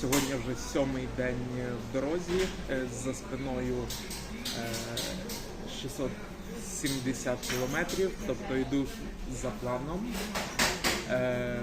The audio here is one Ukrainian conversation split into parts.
Сьогодні вже сьомий день в дорозі. Е, За спиною е, 670 кілометрів, тобто йду за планом. Е,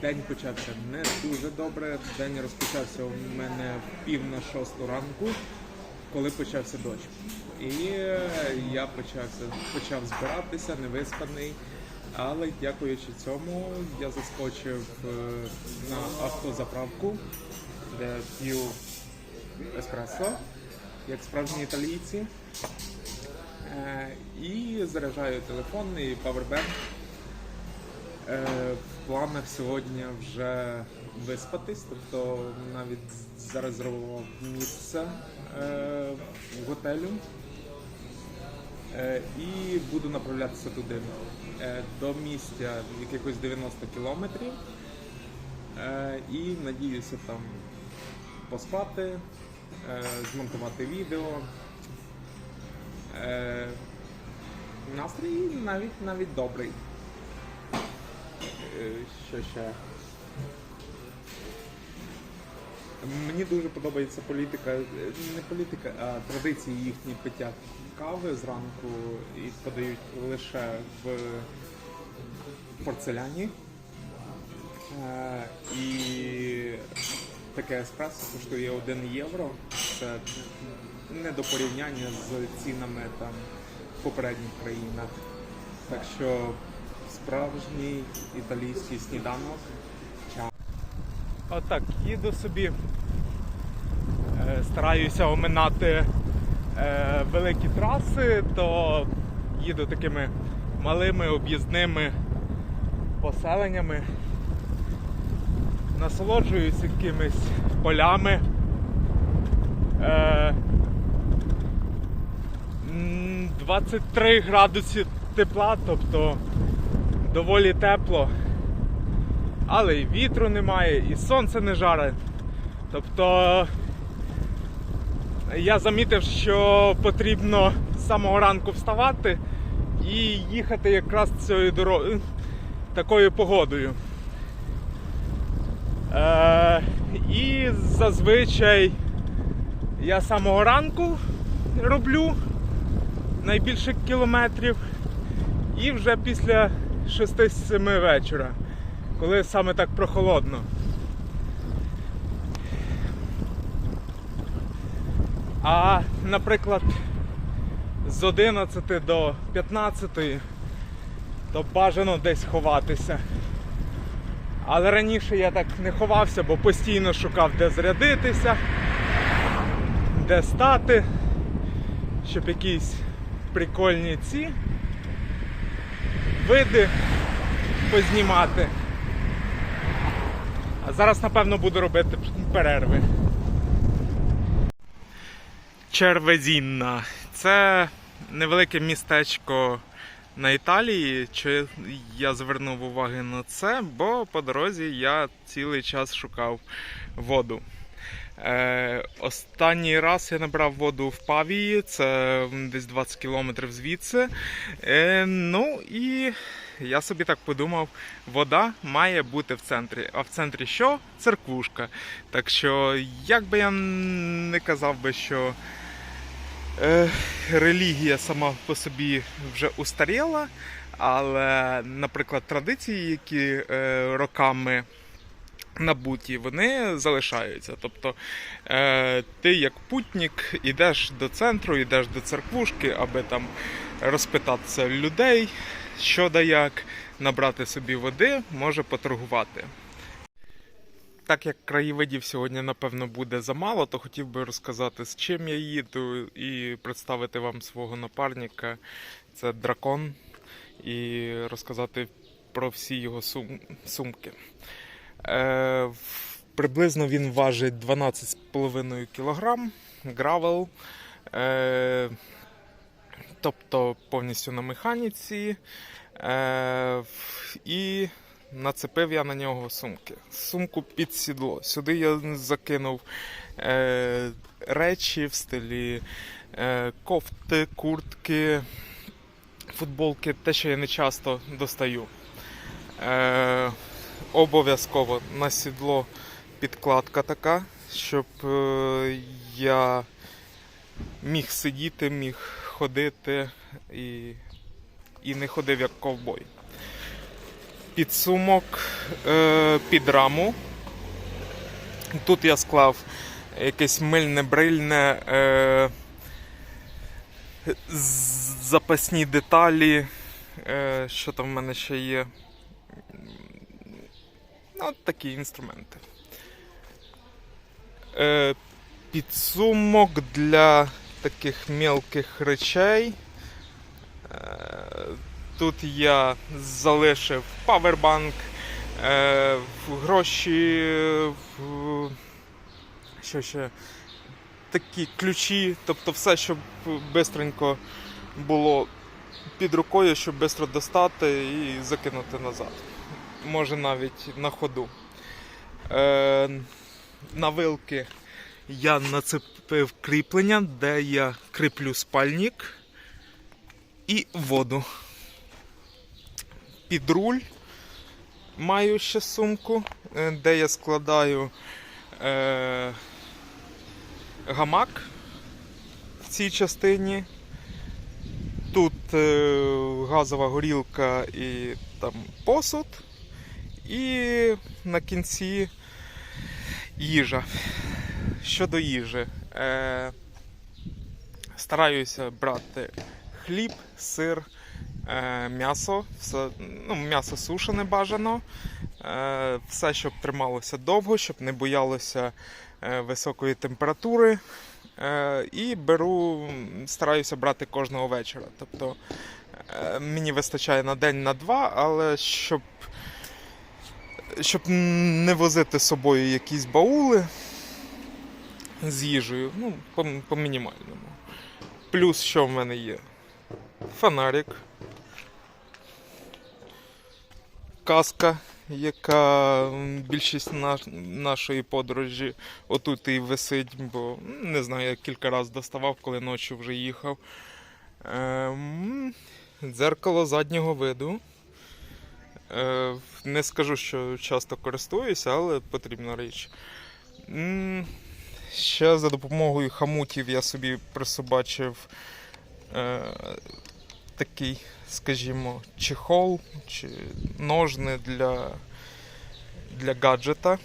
День почався не дуже добре. День розпочався у мене пів на шосту ранку, коли почався дощ. І е, я почався, почав збиратися, невиспаний. Але дякуючи цьому я заскочив е, на автозаправку, де п'ю еспресо, як справжні італійці. Е, І заряджаю телефон і павербанк. Е, В планах сьогодні вже виспатись, тобто навіть зарезервував місце в готелю і буду направлятися туди. Е, До місця якихось 90 кілометрів. Е, І надіюся там поспати, е, змонтувати відео. Е, Настрій навіть навіть добрий. Е, Що ще? Мені дуже подобається політика, е, не політика, а традиції їхні пиття кави зранку і подають лише в порцеляні. Е, І таке еспресо коштує 1 євро. Це не до порівняння з цінами там в попередніх країнах. Так що справжній італійський сніданок. Отак, їду собі. Е, Стараюся оминати е, великі траси, то їду такими малими об'їзними поселеннями. Насолоджуюсь якимись полями. Е, м, 23 градуси тепла, тобто доволі тепло. Але і вітру немає, і сонце не жаре. Тобто я замітив, що потрібно з самого ранку вставати і їхати якраз цією дорогою такою погодою. Е, і зазвичай я з самого ранку роблю найбільше кілометрів, і вже після 6-7 вечора, коли саме так прохолодно. А, наприклад, з 11 до 15 то бажано десь ховатися. Але раніше я так не ховався, бо постійно шукав, де зарядитися, де стати, щоб якісь прикольні ці види познімати. Зараз, напевно, буду робити перерви. Червезінна. Це невелике містечко на Італії. Чи я звернув увагу на це, бо по дорозі я цілий час шукав воду. Е, останній раз я набрав воду в Павії, це десь 20 кілометрів звідси. Е, ну і я собі так подумав, вода має бути в центрі. А в центрі що? Церквушка. Так що, як би я не казав би, що е, релігія сама по собі вже устаріла, але, наприклад, традиції, які роками набуті, вони залишаються. Тобто е, ти як путник йдеш до центру, йдеш до церквушки, аби там розпитатися людей, що да як, набрати собі води, може поторгувати. Так як краєвидів сьогодні, напевно, буде замало, то хотів би розказати, з чим я їду, і представити вам свого напарника. Це дракон, і розказати про всі його сум- сумки. Е, приблизно він важить 12,5 кг, гравел. Е, тобто повністю на механіці. Е, і нацепив я на нього сумки. Сумку під сідло. Сюди я закинув речі в стилі кофти, куртки, футболки, те, що я не часто достаю. Обов'язково на сідло підкладка така, щоб е, я міг сидіти, міг ходити і, і не ходив як ковбой. Підсумок е, під раму. Тут я склав якесь мильне брильне. Е, запасні деталі. Е, що там в мене ще є? От такі інструменти. Е, підсумок для таких мелких речей. Е, тут я залишив павербанк, е, гроші, в, що ще? Такі ключі, тобто все, щоб бистренько було під рукою, щоб швидко достати і закинути назад. Може навіть на ходу. Е, на вилки я нацепив кріплення, де я кріплю спальник і воду. Під руль маю ще сумку, е, де я складаю е, гамак в цій частині. Тут е, газова горілка і там посуд. І на кінці їжа. Щодо їжі, е, стараюся брати хліб, сир, е, м'ясо, все, ну, м'ясо сушене бажано. Е, все, щоб трималося довго, щоб не боялося е, високої температури. Е, і беру, стараюся брати кожного вечора. Тобто е, мені вистачає на день на два, але щоб, щоб не возити з собою якісь баули з їжею, ну, по, по мінімальному. Плюс, що в мене є? Фонарик, каска, яка більшість наш, нашої подорожі отут і висить, бо не знаю, я кілька разів доставав, коли ночі вже їхав. Ем, дзеркало заднього виду. Е, не скажу, що часто користуюся, але потрібна річ. Ще за допомогою хамутів я собі присобачив е, такий, скажімо, чехол чи ножни для, для гаджета.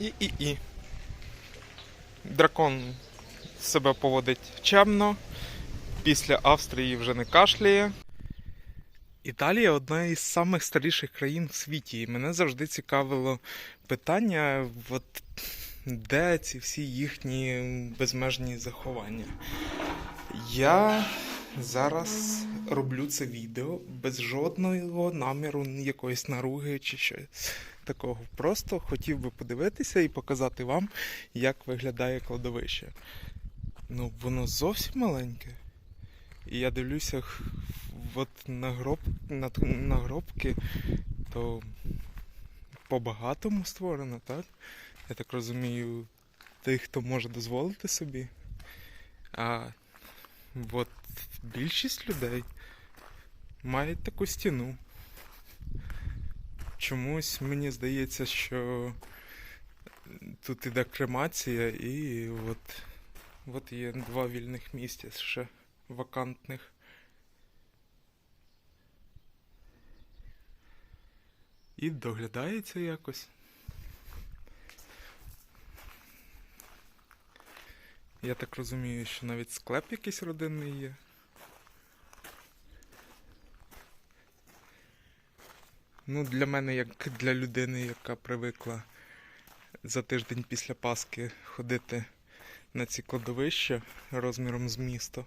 І, і, і. Дракон себе поводить чемно. Після Австрії вже не кашляє. Італія одна із самих старіших країн в світі. І мене завжди цікавило питання, от, де ці всі їхні безмежні заховання. Я зараз роблю це відео без жодного наміру якоїсь наруги чи щось такого. Просто хотів би подивитися і показати вам, як виглядає кладовище. Ну, воно зовсім маленьке. І я дивлюся от на, гроб, на, на гробки, то по-багатому створено, так? Я так розумію, тих, хто може дозволити собі. А от більшість людей мають таку стіну. Чомусь мені здається, що тут іде кремація і от, от є два вільних місця ще вакантних. І доглядається якось. Я так розумію, що навіть склеп якийсь родинний є. Ну, для мене, як для людини, яка привикла за тиждень після Пасхи ходити на ці кладовища розміром з місто,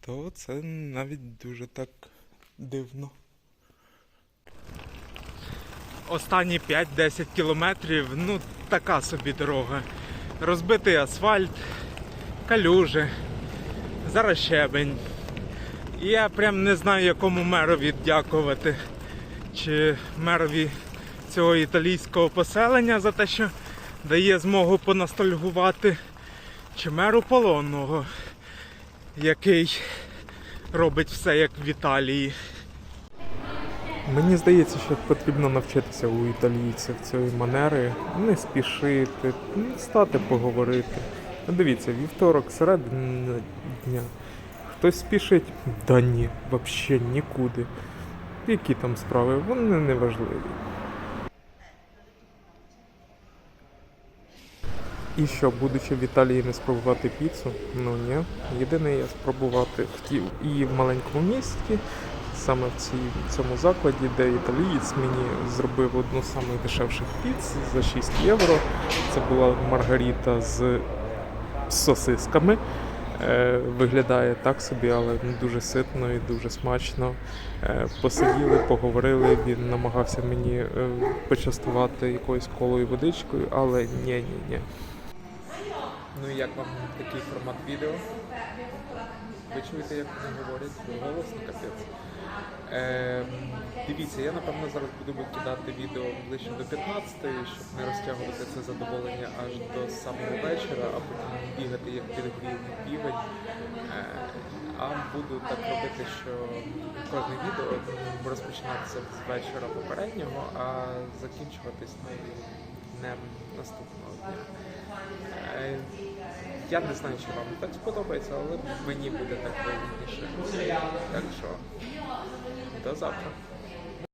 то це навіть дуже так дивно. Останні 5-10 кілометрів, ну така собі дорога. Розбитий асфальт, калюжі, зараз щебень. Я прям не знаю, якому мерові дякувати. Чи мерові цього італійського поселення за те, що дає змогу понастальгувати, чи меру полонного, який робить все як в Італії. Мені здається, що потрібно навчитися у італійців цієї манери, не спішити, стати поговорити. Дивіться, вівторок, середина дня. Хтось спішить? Да ні, взагалі нікуди. Які там справи? Вони не важливі. І що, будучи в Італії не спробувати піцу? Ну ні. Єдине, я спробувати хотів і в маленькому місті, саме в цій, цьому закладі, де італієць мені зробив одну з самих дешевших піц за 6 євро. Це була маргарита з сосисками. Е, виглядає так собі, але дуже ситно і дуже смачно. Е, посиділи, поговорили. Він намагався мені е, почастувати якоюсь колою водичкою, але ні, ні, ні. Ну і як вам такий формат відео? Ви чуєте, як вони говорять? Голосно капець. Е, дивіться, я напевно зараз буду викидати відео ближче до 15-ї, щоб не розтягувати це задоволення аж до самого вечора, а потім бігати як підгрівний півень. Е, а буду так робити, що кожне відео розпочинатися з вечора попереднього, а закінчуватись ну, днем наступного дня. Е, Я не знаю, чи вам так сподобається, але мені буде так вигідніше. Так що до завтра.